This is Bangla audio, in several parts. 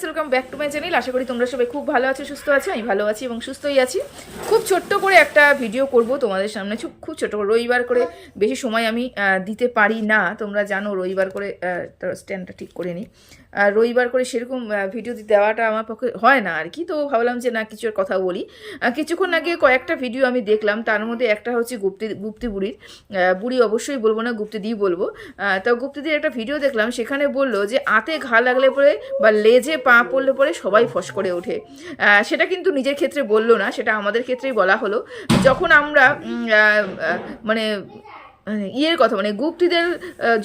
Friends welcome back to my channel আশা করি তোমরা সবাই খুব ভালো আছো, সুস্থ আছো, আমি ভালো আছি এবং সুস্থই আছি। খুব ছোট্ট করে একটা ভিডিও করব তোমাদের সামনে খুব ছোট্ট করে, রবিবার করে বেশি সময় আমি দিতে পারি না। তোমরা জানো রবিবার করে স্ট্যান্ডটা ঠিক করে নিই রবিবার করে সেরকম ভিডিও দেওয়াটা আমার পক্ষে হয় না আর কি তো ভাবলাম যে না কিছুর কথা বলি। কিছুক্ষণ আগে কয়েকটা ভিডিও আমি দেখলাম, তার মধ্যে একটা হচ্ছে গুপ্তি গুপ্তি বুড়ির। বুড়ি অবশ্যই বলব না গুপ্তি দিই বলব তো গুপ্তিদির একটা ভিডিও দেখলাম, সেখানে বলল যে, আতে ঘা লাগলে পরে বা লেজে পা পড়লে পরে সবাই ফস করে ওঠে। সেটা কিন্তু নিজের ক্ষেত্রে বলল না, সেটা আমাদের ক্ষেত্রেই বলা হলো। যখন আমরা মানে মানে ইয়ের কথা মানে গুপ্তিদের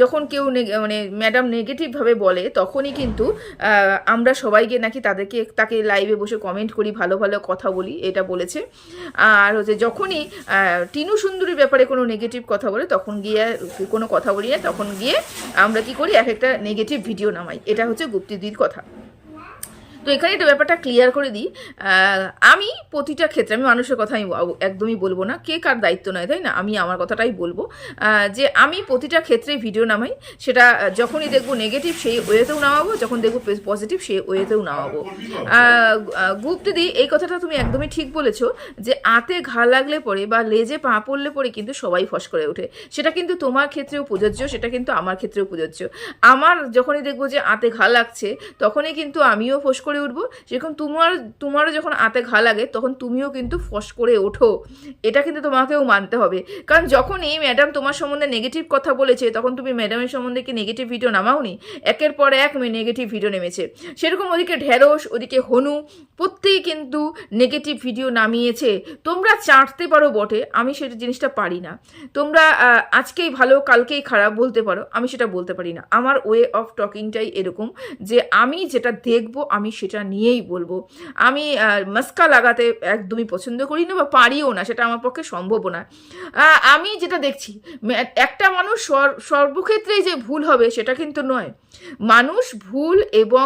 যখন কেউ মানে ম্যাডাম নেগেটিভভাবে বলে, তখনই কিন্তু আমরা সবাইকে নাকি তাদেরকে, তাকে লাইভে বসে কমেন্ট করি, ভালো ভালো কথা বলি, এটা বলেছে। আর হচ্ছে যখনই টিনু সুন্দরীর ব্যাপারে কোনো নেগেটিভ কথা বলে, তখন গিয়ে, কোনো কথা বলি না, তখন গিয়ে আমরা কি করি, এক একটা নেগেটিভ ভিডিও নামাই। এটা হচ্ছে গুপ্তিদির কথা। তো এখানে একটা ব্যাপারটা ক্লিয়ার করে দিই। আমি প্রতিটা ক্ষেত্রে, আমি মানুষের কথা আমি একদমই বলব না। কে কার দায়িত্ব নয়, তাই না? আমি আমার কথাটাই বলব। যে আমি প্রতিটা ক্ষেত্রে ভিডিও নামাই, সেটা যখনই দেখব নেগেটিভ সেই ওয়েতেও নামাবো, যখন দেখব পজিটিভ সেই ওয়েতেও নামাবো। গুপ্তিদি এই কথাটা তুমি একদমই ঠিক বলেছ যে, আতে ঘা লাগলে পরে বা লেজে পা পড়লে পরে কিন্তু সবাই ফস করে ওঠে। সেটা কিন্তু তোমার ক্ষেত্রেও প্রযোজ্য, সেটা কিন্তু আমার ক্ষেত্রেও প্রযোজ্য। আমার যখনই দেখব যে, আতে ঘা লাগছে, তখনই কিন্তু আমিও ফস করে। উঠবো। সেরকম তোমার, তোমারও যখন আতে ঘা লাগে, তখন তুমিও কিন্তু ফস করে ওঠো। এটা কিন্তু তোমাকেও মানতে হবে। কারণ যখনই ম্যাডাম তোমার সম্বন্ধে নেগেটিভ কথা বলেছে, তখন তুমি ম্যাডামের সম্বন্ধে কি নেগেটিভ ভিডিও নামাওনি? একের পর এক মেয়ে নেগেটিভ ভিডিও নেমেছে। সেরকম ওদিকে ঢেঁড়স, ওদিকে হনু, প্রত্যেকেই কিন্তু নেগেটিভ ভিডিও নামিয়েছে। তোমরা চাটতে পারো বটে, আমি সেটা জিনিসটা পারি না। তোমরা আজকেই ভালো, কালকেই খারাপ বলতে পারো, আমি সেটা বলতে পারি না। আমার ওয়ে অফ টকিংটাই এরকম যে আমি যেটা দেখব, আমি সেটা নিয়েই বলব। আমি মাস্কা লাগাতে একদমই পছন্দ করি না বা পারিও না, সেটা আমার পক্ষে সম্ভবও না। আমি যেটা দেখছি একটা মানুষ সর- সর্বক্ষেত্রেই যে ভুল হবে সেটা কিন্তু নয়। মানুষ ভুল এবং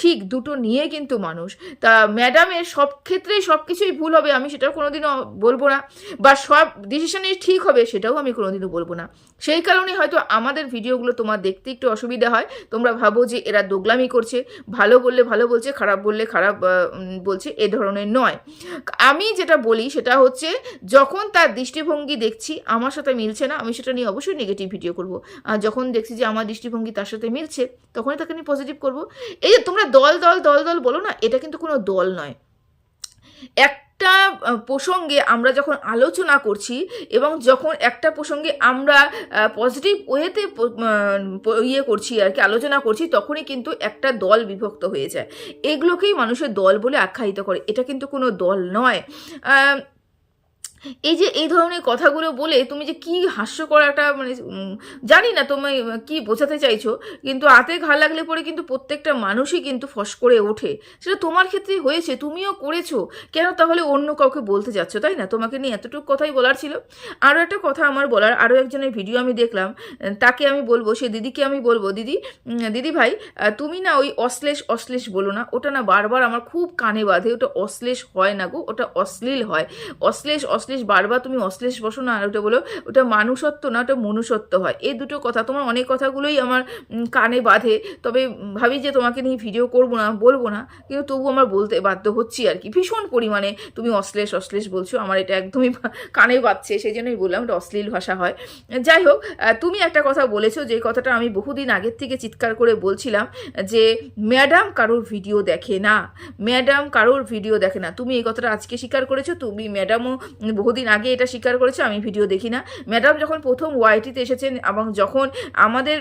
ঠিক দুটো নিয়ে কিন্তু মানুষ। তা ম্যাডামের সব ক্ষেত্রেই সব কিছুই ভুল হবে, আমি সেটাও কোনোদিনও বলব না। বা সব ডিসিশনই ঠিক হবে, সেটাও আমি কোনোদিনও বলব না। সেই কারণে হয়তো আমাদের ভিডিওগুলো তোমার দেখতে একটু অসুবিধা হয়। তোমরা ভাবো যে এরা দোগলামি করছে, ভালো বললে ভালো বলছে, খারাপ বললে খারাপ বলছে, এ ধরনের নয়। আমি যেটা বলি সেটা হচ্ছে, যখন তার দৃষ্টিভঙ্গি দেখছি, আমার সাথে মিলছে না, আমি সেটা নিয়ে অবশ্যই নেগেটিভ ভিডিও করব। আর যখন দেখছি যে আমার দৃষ্টিভঙ্গি তার সাথে মিলছে তখনই তাকে আমি পজিটিভ করব। এই যে তোমরা দল দল দল দল বলো না, এটা কিন্তু কোনো দল নয়। একটা প্রসঙ্গে আমরা যখন আলোচনা করছি এবং যখন একটা প্রসঙ্গে আমরা পজিটিভ ওয়েতে ইয়ে করছি আর কি, আলোচনা করছি, তখনই কিন্তু একটা দল বিভক্ত হয়ে যায়। এগুলোকেই মানুষের দল বলে আখ্যায়িত করে। এটা কিন্তু কোনো দল নয়। এই যে এই ধরনের কথাগুলো বলে তুমি যে কি হাস্যকর একটা মানে জানি না তুমি কি বোঝাতে চাইছো, কিন্তু হাতে ঘা লাগলে পরে কিন্তু প্রত্যেকটা মানুষই কিন্তু ফস করে ওঠে। সেটা তোমার ক্ষেত্রেই হয়েছে, তুমিও করেছ। কেন তাহলে অন্য কাউকে বলতে যাচ্ছ, তাই না? তোমাকে নিয়ে এতটুকু কথাই বলার ছিল। আরও একটা কথা আমার বলার আরও একজনের ভিডিও আমি দেখলাম তাকে আমি বলব, সে দিদিকে আমি বলব, দিদি দিদি ভাই তুমি না ওই অশ্লেষ অশ্লেষ বলো না, ওটা না বারবার আমার খুব কানে বাঁধে, ওটা অশ্লেষ হয় না গো, ওটা অশ্লীল হয়। অশ্লেষ অশ্লেষ বারবার তুমি অশ্লেষ বসো না, আর ওটা বলো, ওটা মানুষত্ব না, ওটা মনুষ্যত্ব হয়। এই দুটো কথা, তোমার অনেক কথাগুলোই আমার কানে বাঁধে। তবে ভাবি যে তোমাকে নিয়ে ভিডিও করব না, বলব না, কিন্তু তবু আমার বলতে বাধ্য হচ্ছি আর কি। ভীষণ পরিমাণে তুমি অশ্লেষ অশ্লেষ বলছো, আমার এটা একদমই কানে বাঁধছে সেই জন্যই বললাম এটা অশ্লীল ভাষা হয়। যাই হোক তুমি একটা কথা বলেছ যে কথাটা আমি বহুদিন আগের থেকে চিৎকার করে বলছিলাম যে, ম্যাডাম কারোর ভিডিও দেখে না, ম্যাডাম কারোর ভিডিও দেখে না। তুমি এই কথাটা আজকে স্বীকার করেছ, তুমি ম্যাডামও বহুদিন আগে এটা স্বীকার করেছে, আমি ভিডিও দেখি না। ম্যাডাম যখন প্রথম ওয়াইটিতে এসেছেন এবং যখন আমাদের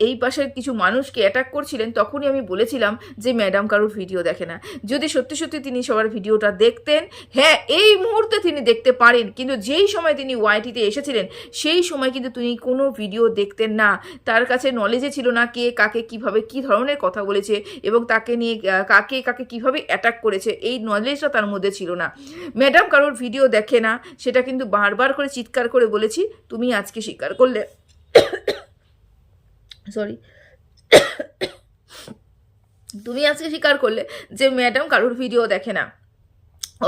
এই- পাশের কিছু মানুষকে অ্যাটাক করছিলেন, তখনই আমি বলেছিলাম যে ম্যাডাম কারোর ভিডিও দেখে না। যদি সত্যি সত্যি তিনি সবার ভিডিওটা দেখতেন হ্যাঁ এই মুহূর্তে তিনি দেখতে পারেন, কিন্তু যেই সময় তিনি ওয়াইটিতে এসেছিলেন, সেই সময় কিন্তু তিনি কোনো ভিডিও দেখতেন না। তার কাছে নলেজে ছিল না কে কাকে কীভাবে কি ধরনের কথা বলেছে এবং তাকে নিয়ে কাকে কাকে কীভাবে অ্যাটাক করেছে, এই নলেজটা তার মধ্যে ছিল না। ম্যাডাম কারোর ভিডিও দেখে না, সেটা কিন্তু বারবার করে চিৎকার করে বলেছি, তুমি আজকে স্বীকার করলে। সরি তুমি আজকে স্বীকার করলে যে ম্যাডাম কারোর ভিডিও দেখে না।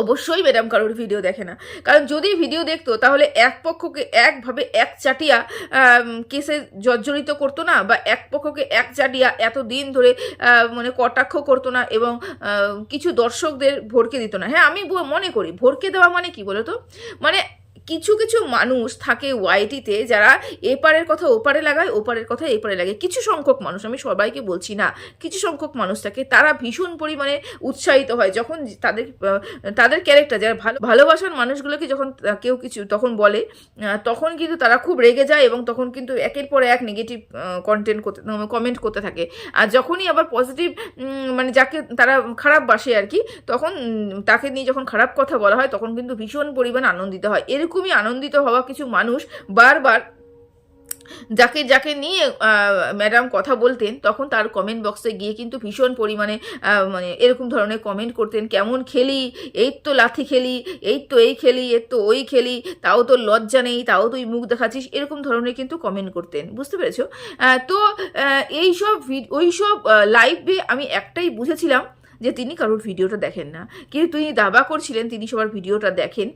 অবশ্যই ম্যাডাম কারোর ভিডিও দেখে না। কারণ যদি ভিডিও দেখতো, তাহলে এক পক্ষকে একভাবে এক চাটিয়া কেসে জর্জরিত করতো না, বা এক পক্ষকে এক চাটিয়া এত দিন ধরে মানে কটাক্ষ করতো না এবং কিছু দর্শকদের ভরকে দিত না। হ্যাঁ আমি মনে করি, ভরকে দেওয়া মানে কি বলতো? মানে কিছু কিছু মানুষ থাকে ওয়াইটিতে যারা এপারের কথা ওপারে লাগায়, ওপারের কথা এপারে লাগায় কিছু সংখ্যক মানুষ, আমি সবাইকে বলছি না, কিছু সংখ্যক মানুষ থাকে, তারা ভীষণ পরিমাণে উৎসাহিত হয় যখন তাদের তাদের ক্যারেক্টার যারা ভালো, ভালোবাসার মানুষগুলোকে যখন কেউ কিছু তখন বলে তখন কিন্তু তারা খুব রেগে যায় এবং তখন কিন্তু একের পর এক নেগেটিভ কন্টেন্ট করতে কমেন্ট করতে থাকে। আর যখনই আবার পজিটিভ মানে যাকে তারা খারাপ বাসে আর কি, তখন তাকে নিয়ে যখন খারাপ কথা বলা হয়, তখন কিন্তু ভীষণ পরিমাণ আনন্দিত হয়। এরকমই আনন্দিত হওয়া কিছু মানুষ বারবার যাকে যাকে নিয়ে ম্যাডাম কথা বলতেন, তখন তার কমেন্ট বক্সে গিয়ে কিন্তু ভীষণ পরিমাণে মানে এরকম ধরনের কমেন্ট করতেন, কেমন খেলি? এই তো লাথি খেলি, এই তো এই খেলি, এর তো ওই খেলি, তাও তো লজ্জা নেই, তাও তুই মুখ দেখাচ্ছিস, এরকম ধরনের কিন্তু কমেন্ট করতেন, বুঝতে পেরেছ? তো এইসব ওই সব লাইভে আমি একটাই বুঝেছিলাম যে তিনি কারোর ভিডিওটা দেখেন না। কিন্তু তিনি দাবা করছিলেন, তিনি সবার ভিডিওটা দেখেন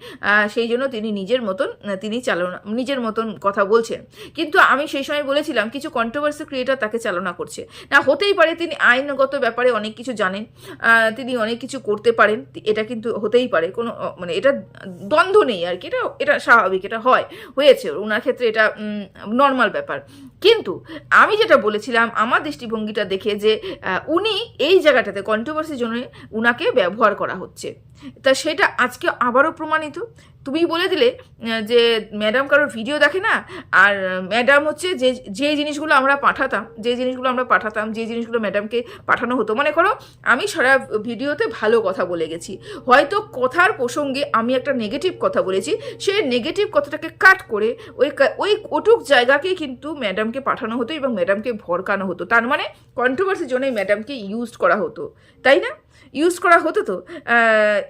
সেই জন্য তিনি নিজের মতন তিনি চালনা, নিজের মতন কথা বলছেন। কিন্তু আমি সেই সময় বলেছিলাম, কিছু কন্ট্রোভার্সি ক্রিয়েটার তাকে চালনা করছে। না, হতেই পারে তিনি আইনগত ব্যাপারে অনেক কিছু জানেন তিনি অনেক কিছু করতে পারেন, এটা কিন্তু হতেই পারে। কোনো মানে এটা দ্বন্দ্ব নেই আর কি, এটা এটা স্বাভাবিক, এটা হয়, হয়েছে। ওনার ক্ষেত্রে এটা নর্মাল ব্যাপার। কিন্তু আমি যেটা বলেছিলাম, আমার দৃষ্টিভঙ্গিটা দেখে যে উনি এই জায়গাটাতে কন্ট্রোভার্সির জন্য উনাকে ব্যবহার করা হচ্ছে। তা সেটা আজকে আবারও প্রমাণিত। তুমি বলে দিলে যে ম্যাডাম কারোর ভিডিও দেখে না, আর ম্যাডাম হচ্ছে যে যে জিনিসগুলো আমরা পাঠাতাম, যে জিনিসগুলো আমরা পাঠাতাম, যে জিনিসগুলো ম্যাডামকে পাঠানো হতো। মনে করো, আমি সারা ভিডিওতে ভালো কথা বলে গেছি। হয়তো কথার প্রসঙ্গে আমি একটা নেগেটিভ কথা বলেছি সেই নেগেটিভ কথাটাকে কাট করে ওই ওই ওটুক জায়গাকে কিন্তু ম্যাডামকে পাঠানো হতো এবং ম্যাডামকে ভরকানো হতো। তার মানে কন্ট্রোভার্সির জন্যই ম্যাডামকে ইউজ করা হতো, তাই না? ইউজ করা হতো তো।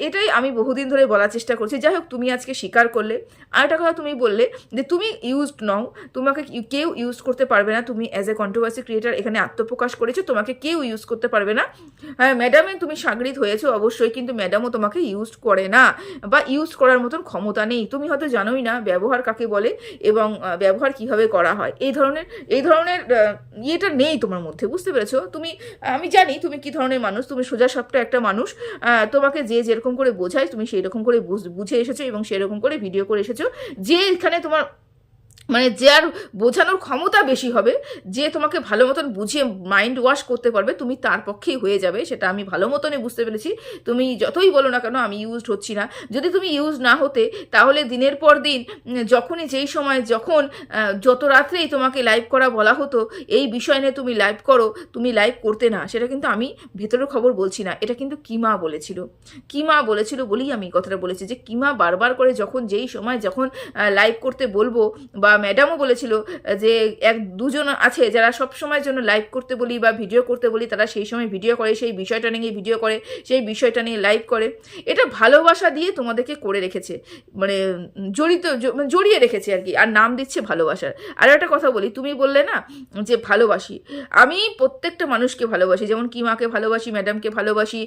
এটাই আমি বহুদিন ধরে বলার চেষ্টা করছি। যাই হোক, তুমি আজকে স্বীকার করলে। আর একটা কথা তুমি বললে যে তুমি ইউজড নও, তোমাকে কেউ ইউজ করতে পারবে না। তুমি অ্যাজ এ কন্ট্রোভার্সি ক্রিয়েটার এখানে আত্মপ্রকাশ করেছ, তোমাকে কেউ ইউজ করতে পারবে না। হ্যাঁ ম্যাডামে তুমি সাগরিত হয়েছো অবশ্যই, কিন্তু ম্যাডামও তোমাকে ইউজ করে না বা ইউজ করার মতন ক্ষমতা নেই। তুমি হয়তো জানোই না ব্যবহার কাকে বলে এবং ব্যবহার কীভাবে করা হয়। এই ধরনের এই ধরনের ইয়েটা নেই তোমার মধ্যে, বুঝতে পেরেছ? তুমি, আমি জানি তুমি কি ধরনের মানুষ, তুমি সোজা সাপটা একটা মানুষ তোমাকে যে যেরকম করে বোঝায়, তুমি সেই রকম করে বুঝ- এসেছ এবং সেরকম করে ভিডিও করে এসেছ। যে এখানে তোমার মানে যে আর বোঝানোর ক্ষমতা বেশি হবে, যে তোমাকে ভালো মতন বুঝিয়ে মাইন্ড ওয়াশ করতে পারবে, তুমি তার পক্ষেই হয়ে যাবে, সেটা আমি ভালো মতনই বুঝতে পেরেছি। তুমি যতই বলো না কেন, আমি ইউজড হচ্ছি না। যদি তুমি ইউজ না হতে, তাহলে দিনের পর দিন, যখনই যেই সময়, যখন যত রাত্রেই তোমাকে লাইভ করা বলা হতো, এই বিষয় নিয়ে তুমি লাইভ করো, তুমি লাইভ করতে না, সেটা কিন্তু আমি ভেতরের খবর বলছি না। এটা কিন্তু কিমা বলেছিল। কিমা বলেছিল বলেই আমি কথাটা বলেছি যে, কিমা বারবার করে যখন যেই সময়, যখন লাইভ করতে বলব বা ম্যাডামও বলেছিল যে এক দুজন আছে যারা সব সময়ের জন্য লাইভ করতে বলি বা ভিডিও করতে বলি, তারা সেই সময় ভিডিও করে, সেই বিষয়টা নিয়ে ভিডিও করে, সেই বিষয়টা নিয়ে লাইভ করে। এটা ভালোবাসা দিয়ে তোমাদেরকে করে রেখেছে। মানে জড়িত মানে জড়িয়ে রেখেছে আর কি। আর নাম দিচ্ছে ভালোবাসার। আর একটা কথা বলি, তুমি বললে না, যে ভালোবাসি। আমি প্রত্যেকটা মানুষকে ভালোবাসি, যেমন কিমাকে ভালোবাসি ম্যাডামকে ভালোবাসি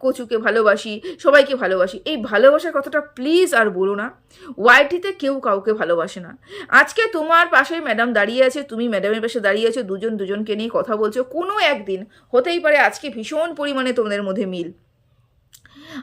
কচুকে ভালোবাসি, সবাইকে ভালোবাসি। এই ভালোবাসার কথাটা প্লিজ আর বলো না। ওয়াইটিতে কেউ কাউকে ভালোবাসে না। আজকে তোমার পাশে ম্যাডাম দাঁড়িয়ে আছে, তুমি ম্যাডামের পাশে দাঁড়িয়ে আছো, দুজন দুজনকে নিয়ে কথা বলছো, কোনো একদিন হতেই পারে আজকে ভীষণ পরিমাণে তোমাদের মধ্যে মিল।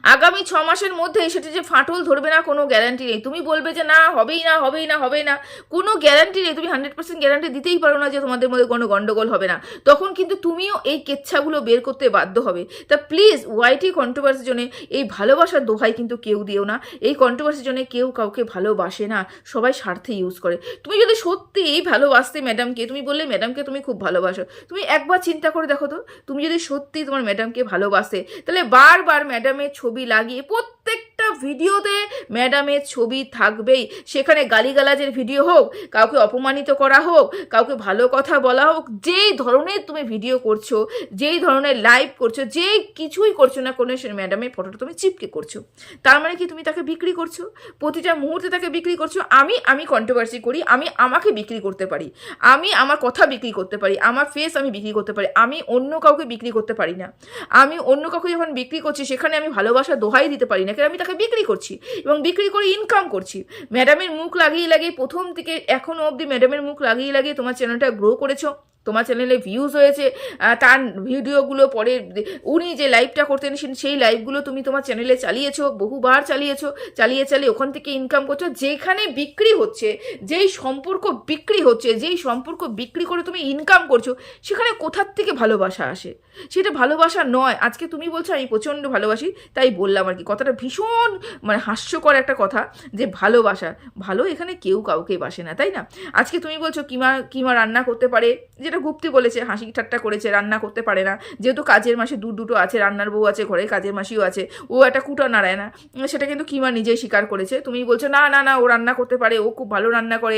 আগামী ছ মাসের মধ্যে সেটা যে ফাটল ধরবে না, কোনো গ্যারান্টি নেই। তুমি বলবে যে, না, হবেই না হবেই না হবে না। কোনো গ্যারান্টি নেই। তুমি হান্ড্রেড পার্সেন্ট গ্যারান্টি দিতেই পারো না যে, তোমাদের মধ্যে কোনো গন্ডগোল হবে না। তখন কিন্তু তুমিও এই কেচ্ছাগুলো বের করতে বাধ্য হবে। তা প্লিজ ওয়াইটি কন্ট্রোভার্সির জন্য এই ভালোবাসার দোহাই কিন্তু কেউ দিও না। এই কন্ট্রোভার্সির জন্য কেউ কাউকে ভালোবাসে না। সবাই স্বার্থে ইউজ করে। তুমি যদি সত্যিই ভালোবাসতে ম্যাডামকে তুমি বললে ম্যাডামকে তুমি খুব ভালোবাসো। তুমি একবার চিন্তা করে দেখো তো। তুমি যদি সত্যি তোমার ম্যাডামকে ভালোবাসে, তাহলে বারবার ম্যাডামের ছবি লাগিয়ে প্রত্যেকটা ভিডিওতে ম্যাডামের ছবি থাকবেই। সেখানে গালিগালাজের ভিডিও হোক, কাউকে অপমানিত করা হোক, কাউকে ভালো কথা বলা হোক, যেই ধরনের তুমি ভিডিও করছ, যেই ধরনের লাইভ করছ যে কিছুই করছ না কোনো সে ম্যাডামের ফটোটা তুমি চিপকে করছ। তার মানে কি তুমি তাকে বিক্রি করছ? প্রতিটা মুহূর্তে তাকে বিক্রি করছ? আমি আমি কন্ট্রোভার্সি করি, আমি আমাকে বিক্রি করতে পারি। আমি আমার কথা বিক্রি করতে পারি, আমার ফেস আমি বিক্রি করতে পারি, আমি অন্য কাউকে বিক্রি করতে পারি না। আমি অন্য কাউকে যখন বিক্রি করছি, সেখানে আমি ভালোবাসা দোহাই দিতে পারি না। কারণ আমি তাকে বিক্রি করছি এবং বিক্রি করে ইনকাম করছি। ম্যাডামের মুখ লাগিয়ে লাগিয়ে প্রথম থেকে এখনও অবধি ম্যাডামের মুখ লাগিয়ে লাগিয়ে তোমার চ্যানেলটা গ্রো করেছ। তোমার চ্যানেলে ভিউজ হয়েছে তার ভিডিওগুলো পরে উনি যে লাইভটা করতেন সেই লাইভগুলো তুমি তোমার চ্যানেলে চালিয়েছো, বহুবার চালিয়েছো, চালিয়ে চালিয়ে ওখান থেকে ইনকাম করছ, যেখানে বিক্রি হচ্ছে, যেই সম্পর্ক বিক্রি হচ্ছে, যেই সম্পর্ক বিক্রি করে তুমি ইনকাম করছ, সেখানে কোথার থেকে ভালোবাসা আসে? সেটা ভালোবাসা নয়। আজকে তুমি বলছো, আমি প্রচণ্ড ভালোবাসি, তাই বললাম আর কি। কথাটা ভীষণ মানে হাস্যকর একটা কথা যে ভালোবাসা, ভালো এখানে কেউ কাউকে বাসে না, তাই না? আজকে তুমি বলছো, কিমা কিমা রান্না করতে পারে, যেটা গুপ্তি বলেছে, হাসি ঠাট্টা করেছে, রান্না করতে পারে না। যেহেতু কাজের মাসে দু দুটো আছে, রান্নার বউ আছে ঘরে কাজের মাসিও আছে, ও একটা কুটা নাড়ায় না। সেটা কিন্তু কিমা নিজেই স্বীকার করেছে। তুমি বলছো, না না না, ও রান্না করতে পারে, ও খুব ভালো রান্না করে।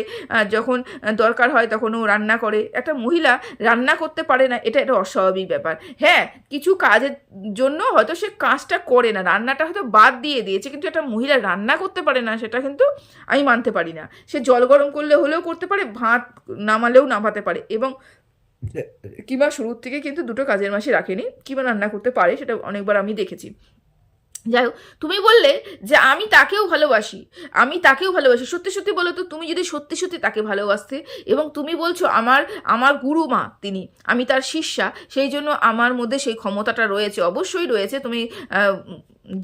যখন দরকার হয় তখন ও রান্না করে। একটা মহিলা রান্না করতে পারে না, এটা একটা অস্বাভাবিক ব্যাপার। হ্যাঁ কিছু কাজের জন্য হয়তো সে কাজটা করে না, রান্নাটা হয়তো বাদ দিয়ে দিয়েছে, কিন্তু একটা মহিলা রান্না করতে পারে না, সেটা কিন্তু আমি মানতে পারি না। সে জল গরম করলে হলেও করতে পারে, ভাত নামালেও নামাতে পারে। এবং কিংবা শুরুর থেকে কিন্তু দুটো কাজের মাসে রাখেনি, কিংবা রান্না করতে পারে সেটা অনেকবার আমি দেখেছি। যাই হোক, তুমি বললে যে আমি তাকেও ভালোবাসি, আমি তাকেও ভালোবাসি। সত্যি সত্যি বলো তো, তুমি যদি সত্যি সত্যি তাকে ভালোবাসতে এবং তুমি বলছো আমার আমার গুরু মা তিনি, আমি তার শিষ্যা, সেই জন্য আমার মধ্যে সেই ক্ষমতাটা রয়েছে, অবশ্যই রয়েছে। তুমি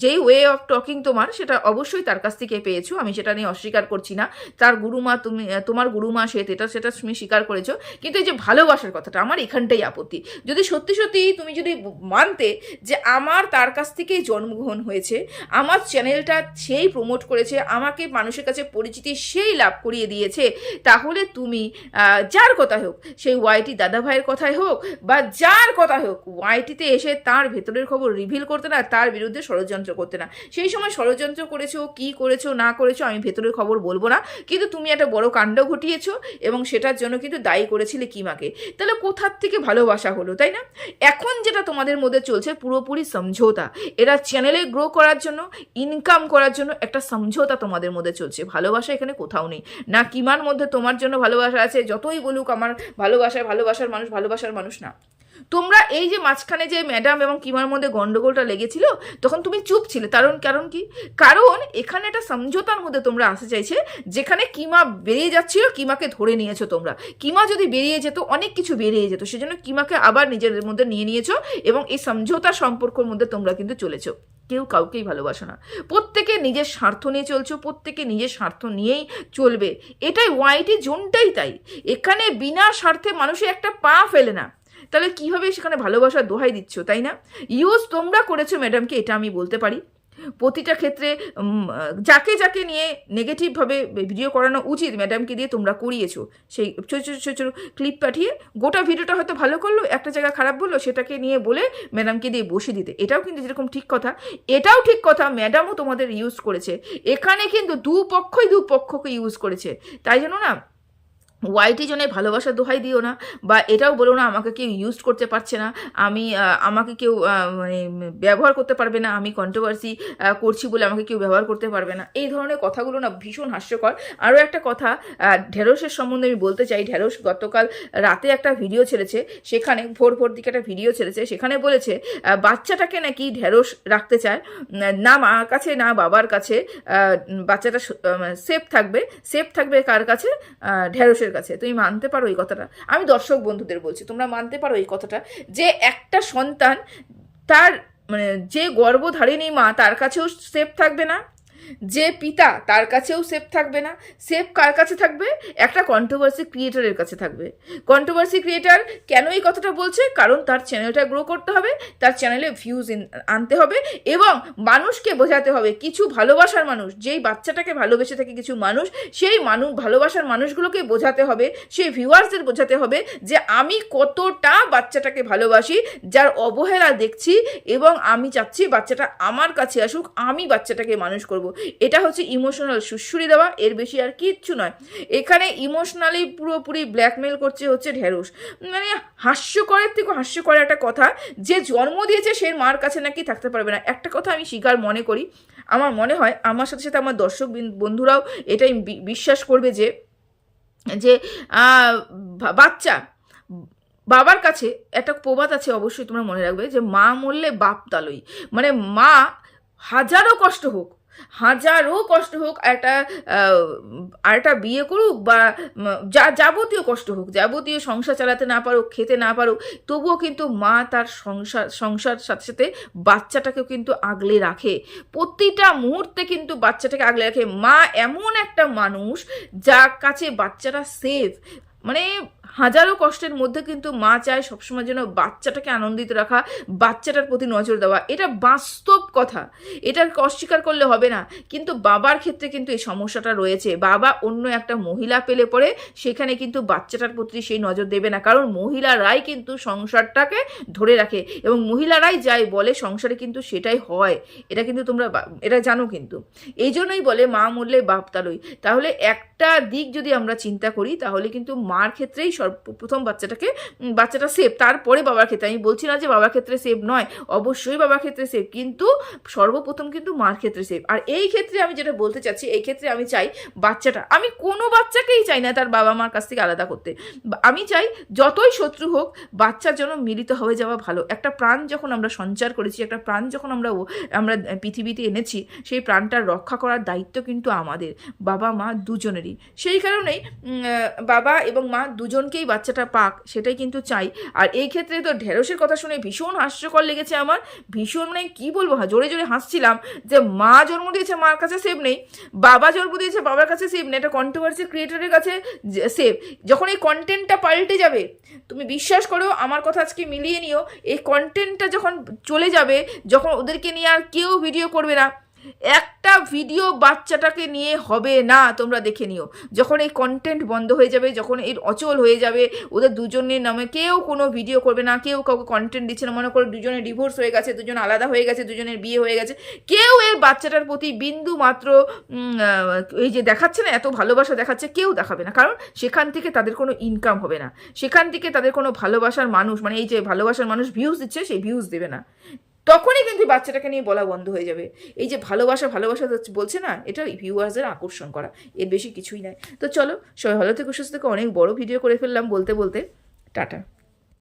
যেই ওয়ে অফ টকিং তোমার, সেটা অবশ্যই তার কাছ থেকে পেয়েছ। আমি সেটা নিয়ে অস্বীকার করছি না। তার গুরুমা তুমি, তোমার গুরুমা সে, এটা, সেটা তুমি স্বীকার করেছ। কিন্তু এই যে ভালোবাসার কথাটা, আমার এখানটাই আপত্তি। যদি সত্যি সত্যি তুমি যদি মানতে যে আমার তার কাছ থেকেই জন্মগ্রহণ হয়েছে, আমার চ্যানেলটা সেই প্রমোট করেছে, আমাকে মানুষের কাছে পরিচিতি সেই লাভ করিয়ে দিয়েছে, তাহলে তুমি যার কথা হোক, সেই ওয়াইটি দাদা ভাইয়ের কথাই হোক, বা যার কথা হোক ওয়াইটিতে এসে তার ভেতরের খবর রিভিল করতে না, তার বিরুদ্ধে ষড়যন্ত্র করতে না। সেই সময় ষড়যন্ত্র করেছ, কি করেছ, না করেছ, আমি ভেতরের খবর বলব না। কিন্তু তুমি একটা বড় কাণ্ড ঘটিয়েছ এবং সেটার জন্য কিন্তু দায়ী করেছিলে কিমাকে তাহলে কোথার থেকে ভালোবাসা হলো, তাই না? এখন যেটা তোমাদের মধ্যে চলছে পুরোপুরি সমঝোতা। এরা চ্যানেলে গ্রো করার জন্য ইনকাম করার জন্য একটা সমঝোতা তোমাদের মধ্যে চলছে। ভালোবাসা এখানে কোথাও নেই। না কিমার মধ্যে তোমার জন্য ভালোবাসা আছে, যতই বলুক আমার ভালোবাসায় ভালোবাসার মানুষ ভালোবাসার মানুষ না। তোমরা এই যে মাঝখানে যে ম্যাডাম এবং কিমার মধ্যে গন্ডগোলটা লেগেছিল, তখন তুমি চুপ ছিলে। কারণ কারণ কি? কারণ এখানে একটা সমঝোতার মধ্যে তোমরা আসতে চাইছে, যেখানে কিমা বেরিয়ে যাচ্ছিল, কিমাকে ধরে নিয়েছো তোমরা। কিমা যদি বেরিয়ে যেত, অনেক কিছু বেরিয়ে যেত। সেজন্য কিমাকে আবার নিজেদের মধ্যে নিয়ে নিয়েছো এবং এই সমঝোতা সম্পর্কের মধ্যে তোমরা কিন্তু চলেছো। কেউ কাউকেই ভালোবাসো না। প্রত্যেকে নিজের স্বার্থ নিয়ে চলছো, প্রত্যেকে নিজের স্বার্থ নিয়েই চলবে। এটাই, ওয়াইটি জোনটাই তাই। এখানে বিনা স্বার্থে মানুষের একটা পা ফেলে না। তাহলে কীভাবে সেখানে ভালোবাসার দোহাই দিচ্ছ, তাই না? ইউজ তোমরা করেছ, ম্যাডামকে, এটা আমি বলতে পারি। প্রতিটা ক্ষেত্রে যাকে যাকে নিয়ে নেগেটিভভাবে ভিডিও করানো উচিত, ম্যাডামকে দিয়ে তোমরা করিয়েছো। সেই, ছোটো ছোটো ছোটো ক্লিপ পাঠিয়ে গোটা ভিডিওটা হয়তো ভালো করল, একটা জায়গা খারাপ বলল, সেটাকে নিয়ে বলে ম্যাডামকে দিয়ে বসে দিতে। এটাও কিন্তু যেরকম ঠিক কথা, এটাও ঠিক কথা, ম্যাডামও তোমাদের ইউজ করেছে। এখানে কিন্তু দু পক্ষই দু পক্ষকে ইউজ করেছে। তাই জন্য না? ওয়াইটি জনের ভালোবাসা দোহাই দিও না, বা এটাও বলো না আমাকে কেউ ইউজ করতে পারছে না, আমি আমাকে কেউ মানে ব্যবহার করতে পারবে না, আমি কন্ট্রোভার্সি করছি বলে আমাকে কেউ ব্যবহার করতে পারবে না, এই ধরনের কথাগুলো না ভীষণ হাস্যকর। আরও একটা কথা ঢেঁড়সের সম্বন্ধে আমি বলতে চাই, ঢেঁড়স গতকাল রাতে একটা ভিডিও ছেড়েছে, সেখানে ভোর ভোর দিকে একটা ভিডিও ছেড়েছে, সেখানে বলেছে বাচ্চাটাকে নাকি ঢেঁড়স রাখতে চায়, না মার কাছে, না বাবার কাছে বাচ্চাটা সেফ থাকবে সেফ থাকবে কার কাছে? ঢেঁড়সের কাছে, তুমি মানতে পারো এই কথাটা। আমি দর্শক বন্ধুদের বলছি, তোমরা মানতে পারো এই কথাটা যে একটা সন্তান তার মানে যে গর্ভধারিণী মা তার কাছেও সেফ থাকবে না যে পিতা তার কাছেও সেফ থাকবে না সেফ কার কাছে থাকবে? একটা কন্ট্রোভার্সি ক্রিয়েটারের কাছে থাকবে। কন্ট্রোভার্সি ক্রিয়েটার কেন এই কথাটা বলছে? কারণ তার চ্যানেলটা গ্রো করতে হবে, তার চ্যানেলে ভিউজ আনতে হবে এবং মানুষকে বোঝাতে হবে। কিছু ভালোবাসার মানুষ, যেই বাচ্চাটাকে ভালোবেসে থাকে কিছু মানুষ, সেই মানুষ ভালোবাসার মানুষগুলোকে বোঝাতে হবে, সেই ভিউয়ার্সদের বোঝাতে হবে যে আমি কতটা বাচ্চাটাকে ভালোবাসি, যার অবহেলা দেখছি এবং আমি চাচ্ছি বাচ্চাটা আমার কাছে আসুক, আমি বাচ্চাটাকে মানুষ করব। এটা হচ্ছে ইমোশনাল সুশ্রুরি দেওয়া, এর বেশি আর কিচ্ছু নয়। এখানে ইমোশনালি পুরোপুরি ব্ল্যাকমেল করছে হচ্ছে ঢেঁড়স। মানে হাস্যকরের থেকে হাস্যকর একটা কথা, যে জন্ম দিয়েছে সে মার কাছে নাকি থাকতে পারবে না। একটা কথা আমি স্বীকার মনে করি, আমার মনে হয়, আমার সাথে সাথে আমার দর্শক বিন- বন্ধুরাও এটাই বিশ্বাস করবে যে যে বাচ্চা, বাবার কাছে একটা প্রবাদ আছে অবশ্যই তোমরা মনে রাখবে যে মা মরলে বাপ তালই মানে মা হাজারো কষ্ট হোক হাজারো কষ্ট হোক একটা আহ, আর একটা বিয়ে করুক বা যা যাবতীয় কষ্ট হোক যাবতীয় সংসার চালাতে না পারুক খেতে না পারুক তবুও কিন্তু মা তার সংসার সংসার সাথে সাথে বাচ্চাটাকেও কিন্তু আগলে রাখে। প্রতিটা মুহূর্তে কিন্তু বাচ্চাটাকে আগলে রাখে। মা এমন একটা মানুষ যার কাছে বাচ্চাটা সেফ মানে হাজারো কষ্টের মধ্যে কিন্তু মা চায় সবসময় যেন বাচ্চাটাকে আনন্দিত রাখা, বাচ্চাটার প্রতি নজর দেওয়া। এটা বাস্তব কথা। এটার অস্বীকার করলে হবে না। কিন্তু বাবার ক্ষেত্রে কিন্তু এই সমস্যাটা রয়েছে। বাবা অন্য একটা মহিলা পেলে পরে সেখানে কিন্তু বাচ্চাটার প্রতি সেই নজর দেবে না। কারণ মহিলারাই কিন্তু সংসারটাকে ধরে রাখে এবং মহিলারাই যাই বলে সংসারে কিন্তু সেটাই হয়। এটা কিন্তু তোমরা এটা জানো কিন্তু। এই জন্যই বলে মা মরলে বাপ তালই। তাহলে একটা দিক যদি আমরা চিন্তা করি, তাহলে কিন্তু মার ক্ষেত্রেই সর্বপ্রথম বাচ্চাটাকে বাচ্চাটা সেফ তারপরে বাবার ক্ষেত্রে, আমি বলছি না যে বাবার ক্ষেত্রে সেফ নয়, অবশ্যই বাবার ক্ষেত্রে সেফ কিন্তু সর্বপ্রথম কিন্তু মার ক্ষেত্রে সেফ আর এই ক্ষেত্রে আমি যেটা বলতে চাচ্ছি, এই ক্ষেত্রে আমি চাই বাচ্চাটা, আমি কোনো বাচ্চাকেই চাই না তার বাবা মার কাছ থেকে আলাদা করতে। আমি চাই যতই শত্রু হোক, বাচ্চার জন্য মিলিত হয়ে যাওয়া ভালো। একটা প্রাণ যখন আমরা সঞ্চার করেছি, একটা প্রাণ যখন আমরা আমরা পৃথিবীতে এনেছি, সেই প্রাণটা রক্ষা করার দায়িত্ব কিন্তু আমাদের বাবা মা দুজনেরই। সেই কারণেই বাবা এবং মা দুজনকেই বাচ্চাটা পাক, সেটাই কিন্তু চাই। আর এই ক্ষেত্রে তো ঢেঁড়সের কথা শুনে ভীষণ হাস্যকর লেগেছে আমার। ভীষণ মানে কি বলব জোরে জোরে হাসছিলাম যে মা জন্ম দিয়েছে মার কাছে সেভ নেই, বাবা জন্ম দিয়েছে বাবার কাছে সেভ নেই, এটা কন্ট্রোভার্সি ক্রিয়েটরের কাছে সেভ যখন এই কন্টেন্টটা পাল্টে যাবে, তুমি বিশ্বাস করো, আমার কথা আজকে মিলিয়ে নিও, এই কন্টেন্টটা যখন চলে যাবে, যখন ওদেরকে নিয়ে আর কেউ ভিডিও করবে না একটা ভিডিও বাচ্চাটাকে নিয়ে হবে না, তোমরা দেখে নিও। যখন এই কন্টেন্ট বন্ধ হয়ে যাবে, যখন এর অচল হয়ে যাবে, ওদের দুজনের নামে কেউ কোনো ভিডিও করবে না, কেউ কাউকে কন্টেন্ট দিচ্ছে না। মনে করো দুজনে ডিভোর্স হয়ে গেছে, দুজন আলাদা হয়ে গেছে, দুজনের বিয়ে হয়ে গেছে, কেউ এর বাচ্চাটার প্রতি বিন্দু মাত্র এই যে দেখাচ্ছে না, এত ভালোবাসা দেখাচ্ছে, কেউ দেখাবে না। কারণ সেখান থেকে তাদের কোনো ইনকাম হবে না। সেখান থেকে তাদের কোনো ভালোবাসার মানুষ মানে এই যে ভালোবাসার মানুষ ভিউজ দিচ্ছে সেই ভিউজ দেবে না। তখনই কিন্তু বাচ্চাটাকে নিয়ে বলা বন্ধ হয়ে যাবে। এই যে ভালোবাসা ভালোবাসা বলছে না, এটা ভিউয়ার্সদের আকর্ষণ করা। এর বেশি কিছুই নাই। তো চলো, সবাই ভালো থেকে, সুস্থ থেকে। অনেক বড় ভিডিও করে ফেললাম বলতে বলতে। টাটা।